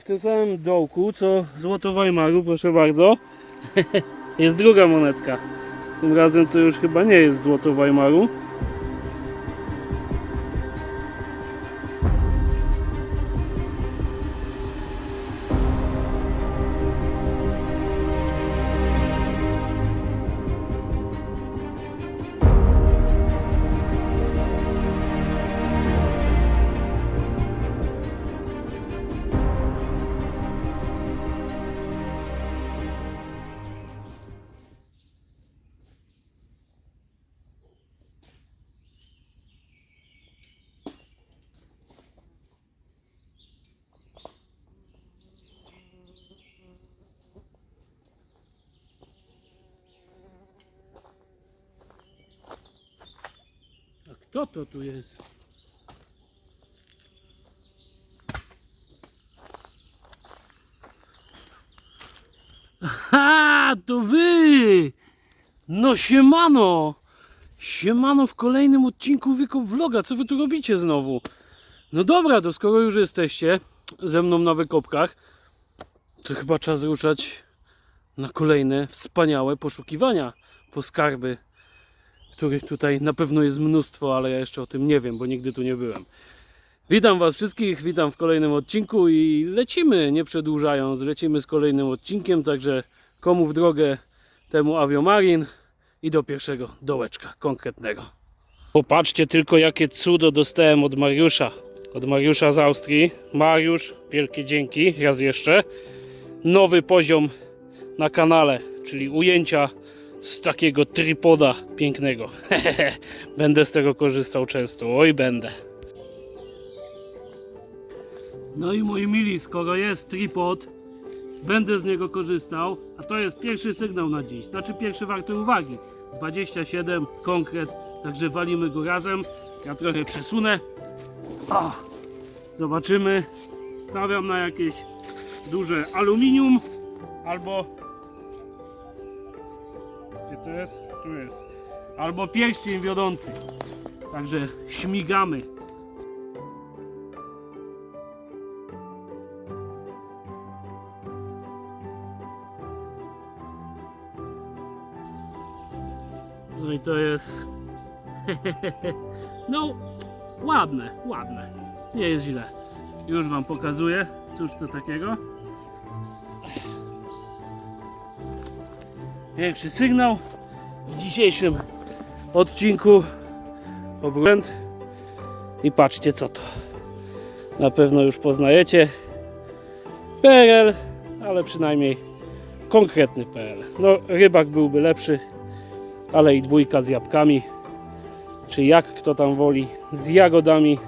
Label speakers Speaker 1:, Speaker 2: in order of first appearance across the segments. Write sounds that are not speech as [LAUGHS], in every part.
Speaker 1: W tym samym dołku, co złoto Weimaru, proszę bardzo, [LAUGHS] jest druga monetka. Tym razem to już chyba nie jest złoto Weimaru. Kto to tu jest? Aha, to wy! No siemano! Siemano w kolejnym odcinku Wyko Vloga. Co wy tu robicie znowu? No dobra, to skoro już jesteście ze mną na wykopkach, to chyba czas ruszać na kolejne wspaniałe poszukiwania po skarby których tutaj na pewno jest mnóstwo, ale ja jeszcze o tym nie wiem, bo nigdy tu nie byłem. Witam Was wszystkich, witam w kolejnym odcinku i lecimy, nie przedłużając, lecimy z kolejnym odcinkiem, także komu w drogę, temu Aviomarin i do pierwszego dołeczka konkretnego. Popatrzcie tylko jakie cudo dostałem od Mariusza, od Mariusza z Austrii. Mariusz, wielkie dzięki, raz jeszcze. Nowy poziom na kanale, czyli ujęcia z takiego tripoda pięknego. [LAUGHS] będę z tego korzystał często. Oj, będę. No i moi mili, skoro jest tripod, będę z niego korzystał, a to jest pierwszy sygnał na dziś. Znaczy pierwszy warty uwagi. 27, konkret, także walimy go razem. Ja trochę przesunę. O, zobaczymy. Stawiam na jakieś duże aluminium albo to jest? Tu jest. Albo pierścień wiodący. Także śmigamy. No i to jest. [LAUGHS] no, ładne, ładne. Nie jest źle. Już Wam pokazuję. Cóż to takiego? Większy sygnał w dzisiejszym odcinku obręd. I patrzcie co to. Na pewno już poznajecie PRL ale przynajmniej konkretny PRL no rybak byłby lepszy ale i dwójka z jabłkami. Czy jak kto tam woli z jagodami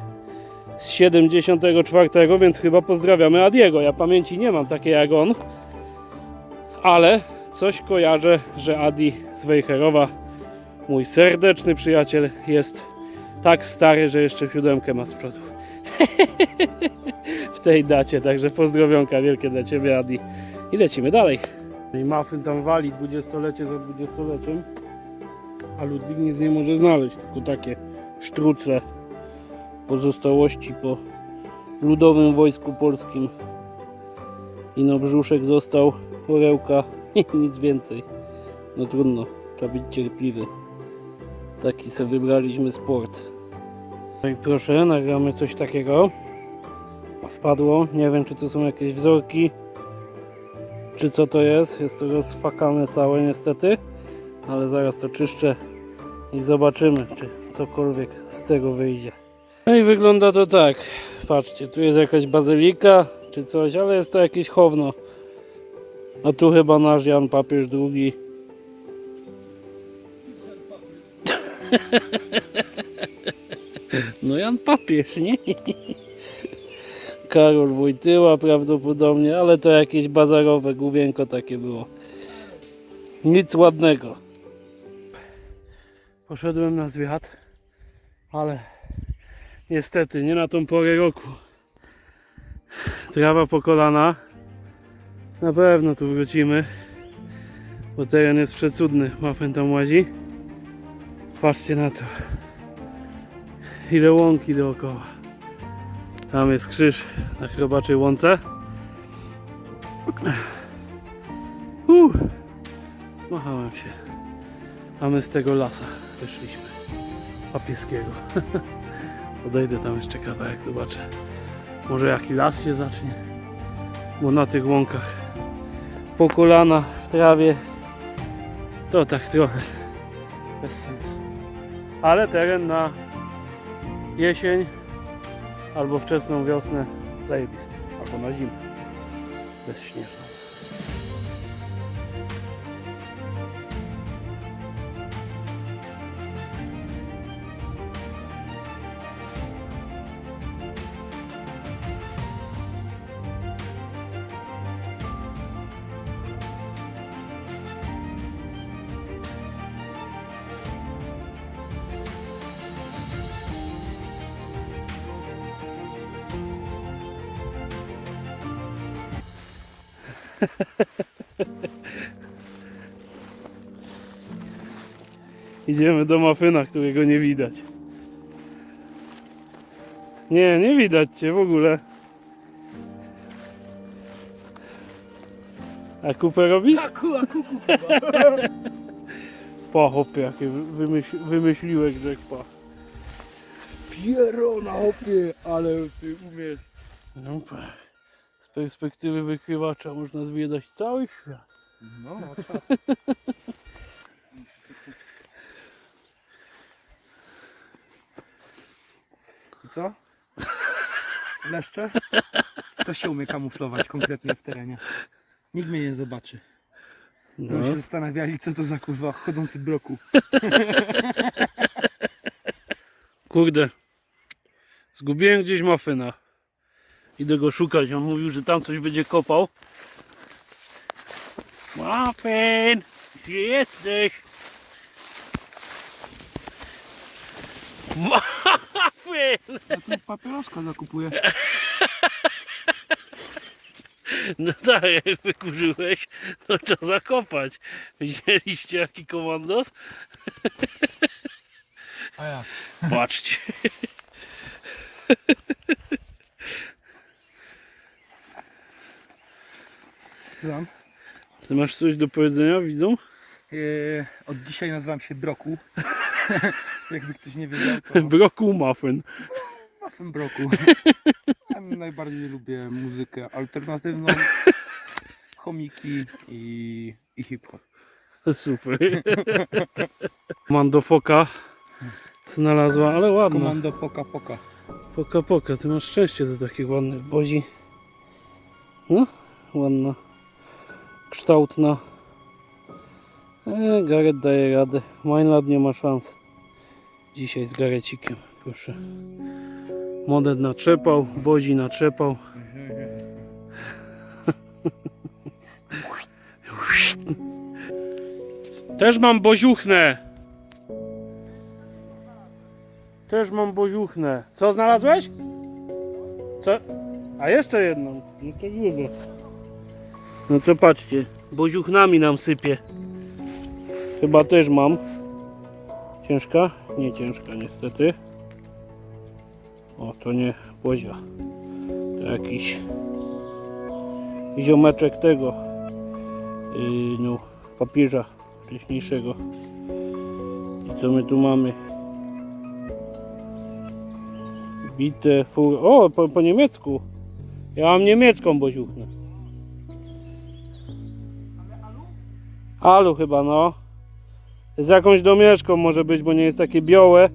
Speaker 1: z 74 więc chyba pozdrawiamy Adiego. Ja pamięci nie mam takiej jak on ale coś kojarzę, że Adi z mój serdeczny przyjaciel, jest tak stary, że jeszcze siódemkę ma z przodu. [LAUGHS] w tej dacie, także pozdrowionka wielkie dla Ciebie Adi. I lecimy dalej. I Muffin tam wali dwudziestolecie za dwudziestoleciem, a Ludwik nic nie może znaleźć, tylko takie sztrucle pozostałości po ludowym wojsku polskim. I na brzuszek został orełka [LAUGHS] nic więcej. No trudno, trzeba być cierpliwy. Taki sobie wybraliśmy sport. No i proszę, nagramy coś takiego. Wpadło, nie wiem czy to są jakieś wzorki, czy co to jest. Jest to rozfakane całe niestety, ale zaraz to czyszczę i zobaczymy, czy cokolwiek z tego wyjdzie. No i wygląda to tak. Patrzcie, tu jest jakaś bazylika, czy coś, ale jest to jakieś chowno. A tu chyba nasz Jan Papież II. [LAUGHS] No Jan Papież, nie? Karol Wojtyła prawdopodobnie, ale to jakieś bazarowe główienko takie było. Nic ładnego. Poszedłem na zwiat, ale niestety nie na tą porę roku. Trawa po kolana. Na pewno tu wrócimy, bo teren jest przecudny. Mafen tam łazi. Patrzcie na to. Ile łąki dookoła. Tam jest krzyż na chrobaczej łące. Uh, zmachałem się. A my z tego lasa wyszliśmy. Papieskiego. [LAUGHS] Podejdę tam jeszcze kawałek, zobaczę. Może jaki las się zacznie. Bo na tych łąkach po kolana w trawie to tak trochę bez sensu. Ale teren na jesień albo wczesną wiosnę zajebisty. Albo na zimę. Bezśnieżną. [LAUGHS] Idziemy do Mafyna, którego nie widać. Nie, nie widać cię w ogóle. A kupę robisz?
Speaker 2: Aku, aku, aku. [LAUGHS]
Speaker 1: Pa, hopie, jakie wymyśl, wymyśliłeś, że pa.
Speaker 2: Pierona, hopie, ale ty umiesz.
Speaker 1: No, pa. Z perspektywy wykrywacza można zwiedzać cały świat.
Speaker 2: No, no, czas. I co? Leszcze? To się umie kamuflować konkretnie w terenie. Nikt mnie nie zobaczy.
Speaker 1: No.
Speaker 2: No. się zastanawiali, co to za kurwa chodzący broku.
Speaker 1: Kurde. Zgubiłem gdzieś Mafyna. Idę go szukać. On mówił, że tam coś będzie kopał. Muffin! Gdzie jesteś? Muffin!
Speaker 2: Ja tu papieroska zakupuję.
Speaker 1: No tak, jak wykurzyłeś, to trzeba zakopać. Widzieliście jaki komandos?
Speaker 2: A ja.
Speaker 1: Patrzcie.
Speaker 2: Znam.
Speaker 1: Ty masz coś do powiedzenia, widzą?
Speaker 2: Eee, od dzisiaj nazywam się Broku. [LAUGHS] Jakby ktoś nie wiedział, to [LAUGHS]
Speaker 1: Broku Muffin.
Speaker 2: Muffin Broku. Ja najbardziej lubię muzykę alternatywną, [LAUGHS] chomiki i, i hip-hop.
Speaker 1: Super. Mando foka znalazła, ale ładna.
Speaker 2: Komando Poka Poka.
Speaker 1: Poka poka, ty masz szczęście do takich ładnych bozi. No, ładna. Kształtna. E, Garet daje radę. Mainlad nie ma szans. Dzisiaj z Garecikiem, proszę. Modet natrzepał, bozi natrzepał. Też mam boziuchnę. Też mam boziuchnę. Co znalazłeś? Co? A jeszcze jedną. No to grubo. No to patrzcie. Boziuchnami nam sypie. Chyba też mam. Ciężka? Nie ciężka niestety. O, to nie bozia. To jakiś ziomeczek tego. Yy, no, papieża wcześniejszego. I co my tu mamy? Bite fur. O, po, po niemiecku. Ja mam niemiecką boziuchnę. Alu chyba, no. Z jakąś domieszką może być, bo nie jest takie białe.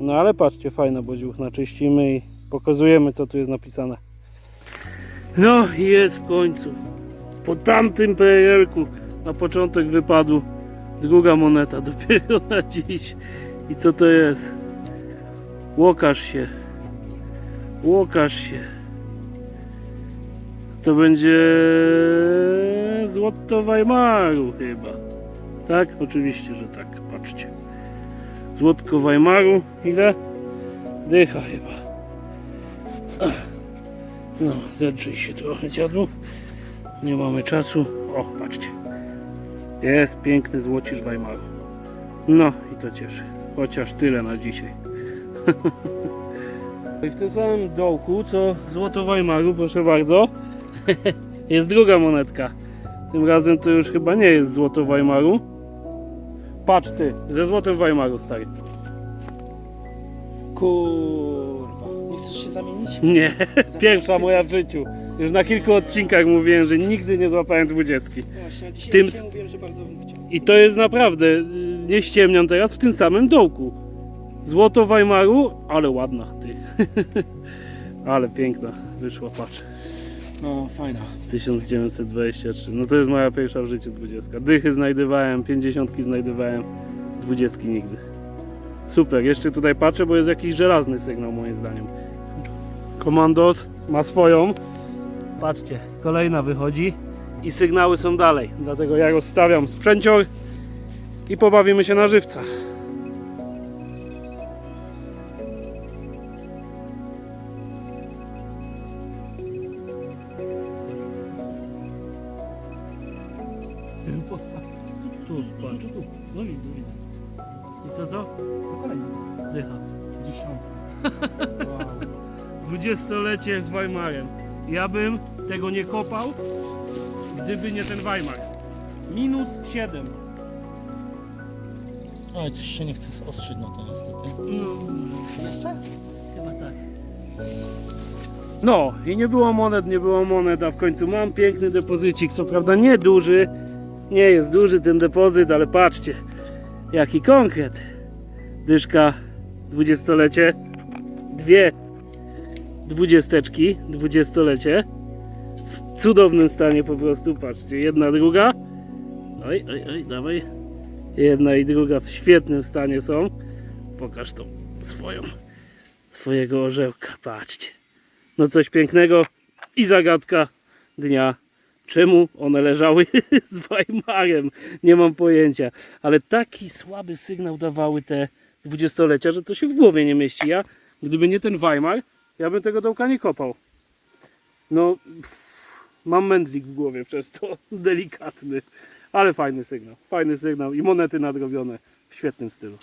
Speaker 1: No ale patrzcie, fajna boziuchna. Czyścimy i pokazujemy, co tu jest napisane. No i jest w końcu. Po tamtym PRL-ku na początek wypadł druga moneta, [LAUGHS] dopiero na dziś. I co to jest? Łokaż się. Łokaż się. To będzie złoto Weimaru chyba. Tak? Oczywiście, że tak. Patrzcie. Złotko Weimaru. Ile? Dycha chyba. No, zedrzyj się trochę dziadu. Nie mamy czasu. O, patrzcie. Jest piękny złocisz Weimaru. No i to cieszy. Chociaż tyle na dzisiaj. [LAUGHS] I w tym samym dołku, co złoto Weimaru, proszę bardzo, [LAUGHS] Jest druga monetka. Tym razem to już chyba nie jest złoto Weimaru. Patrz ty, ze złotem Weimaru, stary.
Speaker 2: Kurwa. Nie chcesz się zamienić?
Speaker 1: Nie, pierwsza moja w życiu. Już na kilku odcinkach mówiłem, że nigdy nie złapałem dwudziestki.
Speaker 2: No właśnie, a dzisiaj,
Speaker 1: Tym-
Speaker 2: dzisiaj mówiłem, że bardzo bym chciał.
Speaker 1: I to jest naprawdę, y, nie ściemniam teraz, w tym samym dołku. Złoto Weimaru, ale ładna, ty. [LAUGHS] ale piękna wyszła, patrz.
Speaker 2: No, fajna.
Speaker 1: 1923. No to jest moja pierwsza w życiu dwudziestka. Dychy znajdywałem, pięćdziesiątki znajdywałem, dwudziestki nigdy. Super, jeszcze tutaj patrzę, bo jest jakiś żelazny sygnał moim zdaniem. Komandos ma swoją. Patrzcie, kolejna wychodzi i sygnały są dalej. Dlatego ja rozstawiam sprzęcior i pobawimy się na żywca. Tu, patrz. No widzę, widzę. I co to?
Speaker 2: Kolejna.
Speaker 1: Dycha.
Speaker 2: Dziesiątka. Wow.
Speaker 1: Dwudziestolecie z Weimarem. Ja bym tego nie kopał, gdyby nie ten Weimar. Minus 7.
Speaker 2: Ale coś się nie chce ostrzyć na to niestety.
Speaker 1: No,
Speaker 2: Jeszcze?
Speaker 1: chyba tak. No i nie było monet, nie było monet, a w końcu mam piękny depozycik. Co prawda nie duży, nie jest duży ten depozyt, ale patrzcie, jaki konkret. Dyszka dwudziestolecie, dwie dwudziesteczki, dwudziestolecie. W cudownym stanie po prostu, patrzcie, jedna, druga. Oj, oj, oj, dawaj. Jedna i druga w świetnym stanie są. Pokaż tą swoją, swojego orzełka, patrzcie. No coś pięknego i zagadka dnia. Czemu one leżały [LAUGHS] z Weimarem? Nie mam pojęcia. Ale taki słaby sygnał dawały te dwudziestolecia, że to się w głowie nie mieści. Ja, gdyby nie ten Weimar, ja bym tego dołka nie kopał. No, pff, mam mędlik w głowie przez to. [LAUGHS] Delikatny. Ale fajny sygnał. Fajny sygnał i monety nadrobione w świetnym stylu.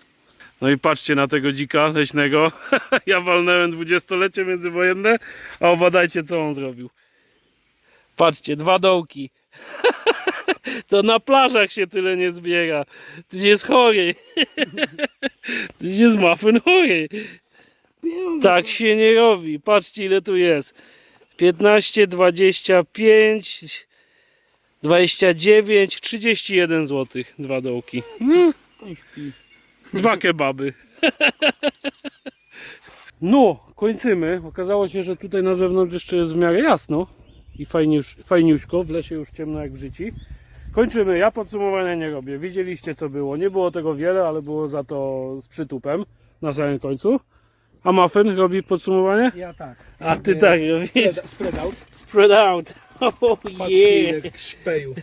Speaker 1: No i patrzcie na tego dzika leśnego. [LAUGHS] ja walnąłem dwudziestolecie międzywojenne, a obadajcie co on zrobił. Patrzcie, dwa dołki. [LAUGHS] to na plażach się tyle nie zbiera. Ty jest chory. [LAUGHS] Ty jest muffin chory. Tak się nie robi. Patrzcie ile tu jest. 15, 25, 29, 31 zł. Dwa dołki. Dwa kebaby. [LAUGHS] No, kończymy. Okazało się, że tutaj na zewnątrz jeszcze jest w miarę jasno i fajniusz, fajniuśko, w lesie już ciemno jak w życiu. Kończymy. Ja podsumowania nie robię. Widzieliście co było. Nie było tego wiele, ale było za to z przytupem na samym końcu. A Muffin robi podsumowanie?
Speaker 2: Ja tak.
Speaker 1: A ty tak robisz.
Speaker 2: Spread, spread out.
Speaker 1: Spread out. [LAUGHS] Oh
Speaker 2: Patrzcie
Speaker 1: yeah.
Speaker 2: ile szpeju.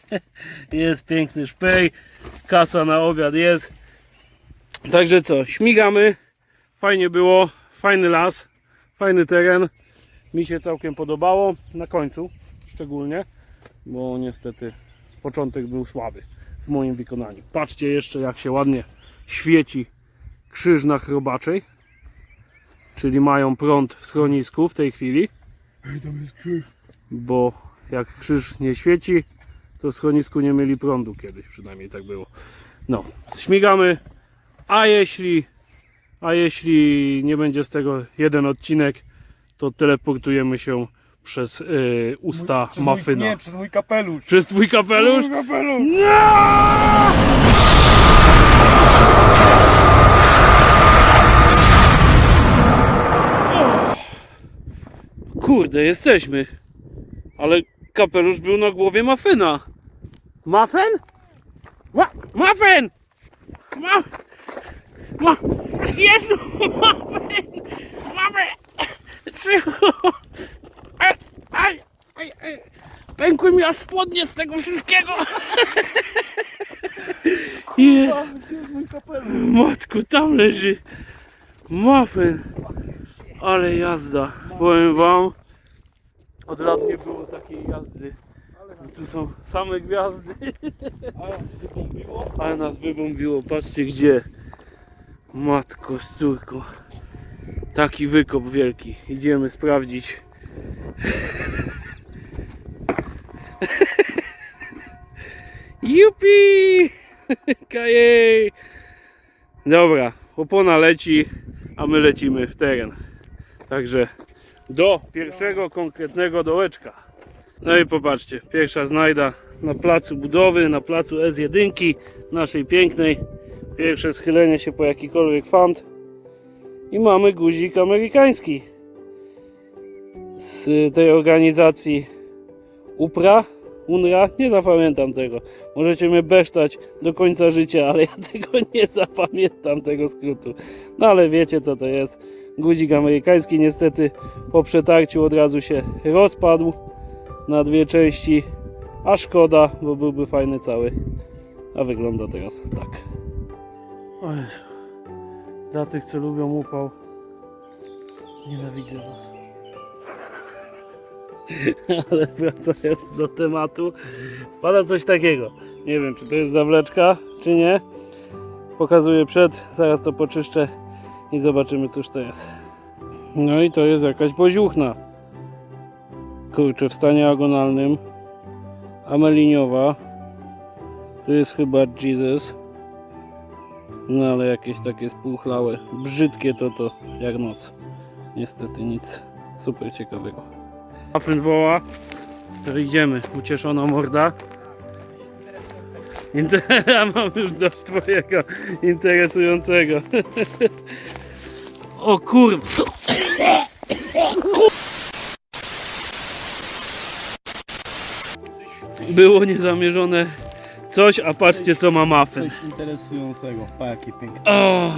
Speaker 2: [LAUGHS]
Speaker 1: Jest piękny szpej, kasa na obiad jest. Także co, śmigamy. Fajnie było, fajny las, fajny teren. Mi się całkiem podobało, na końcu szczególnie, bo niestety początek był słaby w moim wykonaniu. Patrzcie jeszcze jak się ładnie świeci krzyż na chrobaczej, czyli mają prąd w schronisku w tej chwili bo jak krzyż nie świeci, to w schronisku nie mieli prądu kiedyś, przynajmniej tak było. No, śmigamy, a jeśli, a jeśli nie będzie z tego jeden odcinek, to teleportujemy się przez y, usta
Speaker 2: Przez mój-
Speaker 1: Mafyna.
Speaker 2: Nie, przez mój kapelusz.
Speaker 1: Przez twój kapelusz?
Speaker 2: Mój kapelusz.
Speaker 1: Kurde, jesteśmy. Ale kapelusz był na głowie Mafyna. Muffin? Ma Muffin! Ma Ma Jezu! [LAUGHS] Muffin! Muffin! Cicho! Aj, aj, aj, aj. Pękły mi aż spodnie z tego wszystkiego! Jest!
Speaker 2: Gdzie jest mój kapelusz?
Speaker 1: Matku, tam leży Muffin. Ale jazda. Powiem wam, od lat nie było takiej jazdy. Tu są same gwiazdy,
Speaker 2: A nas wybombiło.
Speaker 1: ale nas wybombiło. Patrzcie gdzie. Matko córką. Taki wykop wielki. Idziemy sprawdzić. Jupi! Kajej! Dobra, opona leci, a my lecimy w teren. Także do pierwszego konkretnego dołeczka. No i popatrzcie, pierwsza znajda na placu budowy, na placu S1 naszej pięknej. Pierwsze schylenie się po jakikolwiek fant. I mamy guzik amerykański z tej organizacji UPRA, UNRA, nie zapamiętam tego. Możecie mnie besztać do końca życia, ale ja [LAUGHS] tego nie zapamiętam, tego skrótu. No ale wiecie co to jest. Guzik amerykański niestety po przetarciu od razu się rozpadł na dwie części, a szkoda, bo byłby fajny cały. A wygląda teraz tak. Dla tych, co lubią upał, nienawidzę was. [LAUGHS] Ale wracając do tematu, wpada coś takiego. Nie wiem, czy to jest zawleczka, czy nie. Pokazuję przed, zaraz to poczyszczę i zobaczymy, cóż to jest. No i to jest jakaś boziuchna. Kurczę, w stanie agonalnym. Ameliniowa. To jest chyba Jesus. No ale jakieś takie spółchlałe. Brzydkie to to, jak noc. Niestety nic super ciekawego. Afryn woła. To idziemy. Ucieszona morda. Inter- [LAUGHS] mam już dość twojego interesującego. [LAUGHS] o kur... Było niezamierzone coś, a patrzcie co ma Muffin.
Speaker 2: Coś interesującego. Pa, jakie piękne.
Speaker 1: O,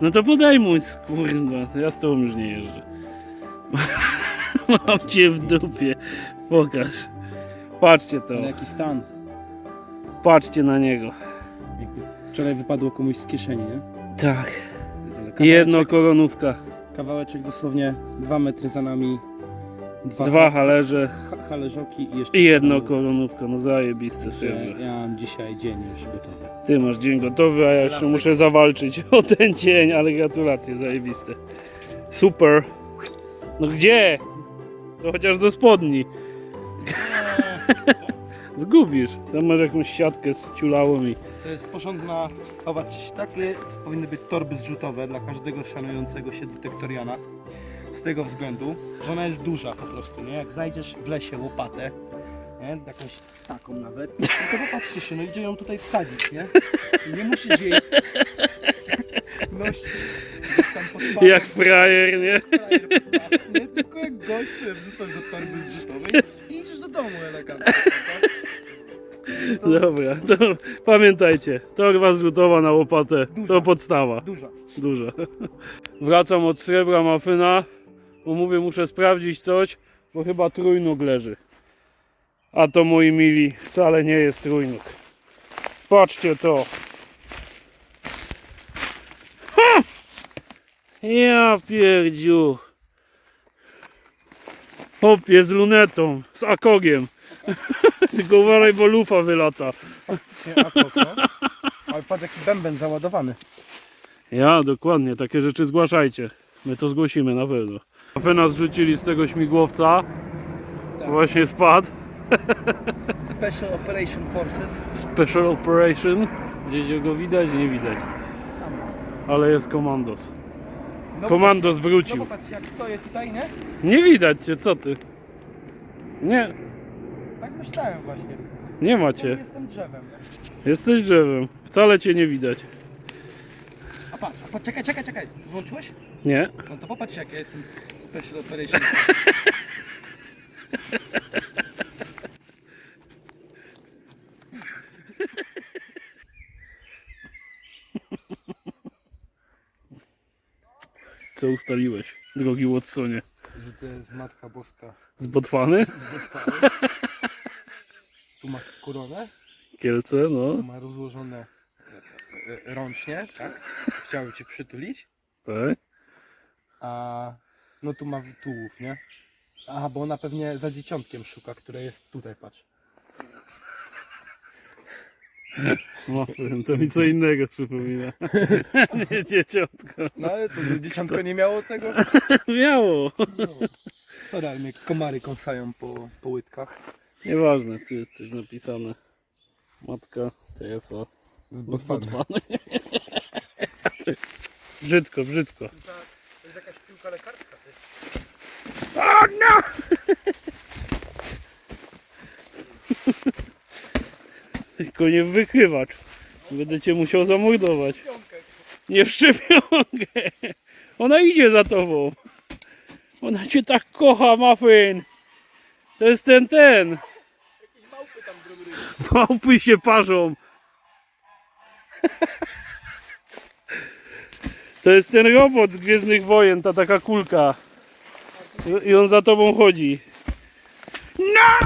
Speaker 1: no to podejmuj, kurwa, ja z tobą już nie jeżdżę. [LAUGHS] Mam cię w dupie, pokaż. Patrzcie to,
Speaker 2: Ale jaki stan.
Speaker 1: patrzcie na niego.
Speaker 2: Jakby wczoraj wypadło komuś z kieszeni, nie?
Speaker 1: Tak, jedno koronówka,
Speaker 2: Kawałeczek dosłownie 2 metry za nami. Dwa,
Speaker 1: dwa halerze
Speaker 2: i jeszcze...
Speaker 1: i jedno koronówka, no zajebiste
Speaker 2: Ja,
Speaker 1: serio.
Speaker 2: ja mam dzisiaj dzień już gotowy.
Speaker 1: Ty masz dzień gotowy, a ja jeszcze muszę zawalczyć [LAUGHS] o ten dzień, ale gratulacje, zajebiste. Super. No gdzie? To chociaż do spodni. [LAUGHS] Zgubisz. Tam masz jakąś siatkę z ciulałą i...
Speaker 2: To jest porządna, zobaczcie, takie powinny być torby zrzutowe dla każdego szanującego się detektoriana. Z tego względu, że ona jest duża po prostu, nie? Jak znajdziesz w lesie łopatę, nie? Jakąś taką nawet, no to popatrzcie się, no idzie ją tutaj wsadzić, nie? I nie musisz jej nosić gdzieś tam pod pachą.
Speaker 1: Jak frajer, nie?
Speaker 2: frajer, nie? Tylko jak gość sobie wrzucasz do torby zrzutowej i idziesz do domu elegancko, tak?
Speaker 1: Dobra, to pamiętajcie, torba zrzutowa na łopatę to
Speaker 2: Duża.
Speaker 1: podstawa.
Speaker 2: Duża.
Speaker 1: Duża. Wracam od srebra mafyna, bo mówię, muszę sprawdzić coś, bo chyba trójnóg leży. A to moi mili, wcale nie jest trójnóg. Patrzcie to. Ha! Ja pierdziu. Hopie z lunetą, z akogiem. [LAUGHS] Tylko uważaj, bo lufa wylata.
Speaker 2: Ale patrz jaki bęben załadowany.
Speaker 1: Ja, dokładnie, takie rzeczy zgłaszajcie. My to zgłosimy na pewno. Afę nas rzucili z tego śmigłowca.
Speaker 2: Tak.
Speaker 1: Właśnie spadł.
Speaker 2: Special Operation Forces.
Speaker 1: Special Operation. Gdzieś go widać? Nie widać. Ale jest komandos.
Speaker 2: No,
Speaker 1: Komandos
Speaker 2: No
Speaker 1: wrócił.
Speaker 2: popatrz jak stoję tutaj, nie?
Speaker 1: Nie widać cię, co ty? Nie,
Speaker 2: Tak myślałem właśnie.
Speaker 1: nie macie.
Speaker 2: jestem drzewem.
Speaker 1: Jesteś drzewem. Wcale cię nie widać.
Speaker 2: A patrz, a patrz, czekaj, czekaj, czekaj. Włączyłeś?
Speaker 1: Nie?
Speaker 2: No to popatrz jak ja jestem Special Operation
Speaker 1: Co ustaliłeś, drogi Watsonie?
Speaker 2: Że to jest Matka Boska z Botwary. Tu ma koronę,
Speaker 1: Kielce,
Speaker 2: tu
Speaker 1: no.
Speaker 2: ma rozłożone e, e, rącznie, tak? Chciałbym cię przytulić.
Speaker 1: Tak.
Speaker 2: A no tu ma tułów, nie? Aha, bo ona pewnie za dzieciątkiem szuka, które jest tutaj, patrz.
Speaker 1: Muffin, to mi co innego przypomina. [LAUGHS] nie dzieciątko.
Speaker 2: No ale co, dzieciątko nie miało tego? [LAUGHS]
Speaker 1: Miało.
Speaker 2: Sorry, ale mnie komary kąsają po, po łydkach.
Speaker 1: Nieważne, tu jest coś napisane. Matka Teresa z
Speaker 2: Botwany.
Speaker 1: Botwany. [LAUGHS] brzydko, brzydko.
Speaker 2: To jest jakaś piłka lekarska. Ty.
Speaker 1: O no! Tylko nie wykrywacz. Będę cię musiał zamordować. Nie w szczepionkę. Ona idzie za tobą. Ona cię tak kocha, Muffin. To jest ten, ten.
Speaker 2: Jakieś małpy tam.
Speaker 1: Małpy się parzą. To jest ten robot z Gwiezdnych Wojen, ta taka kulka. I on za tobą chodzi. No!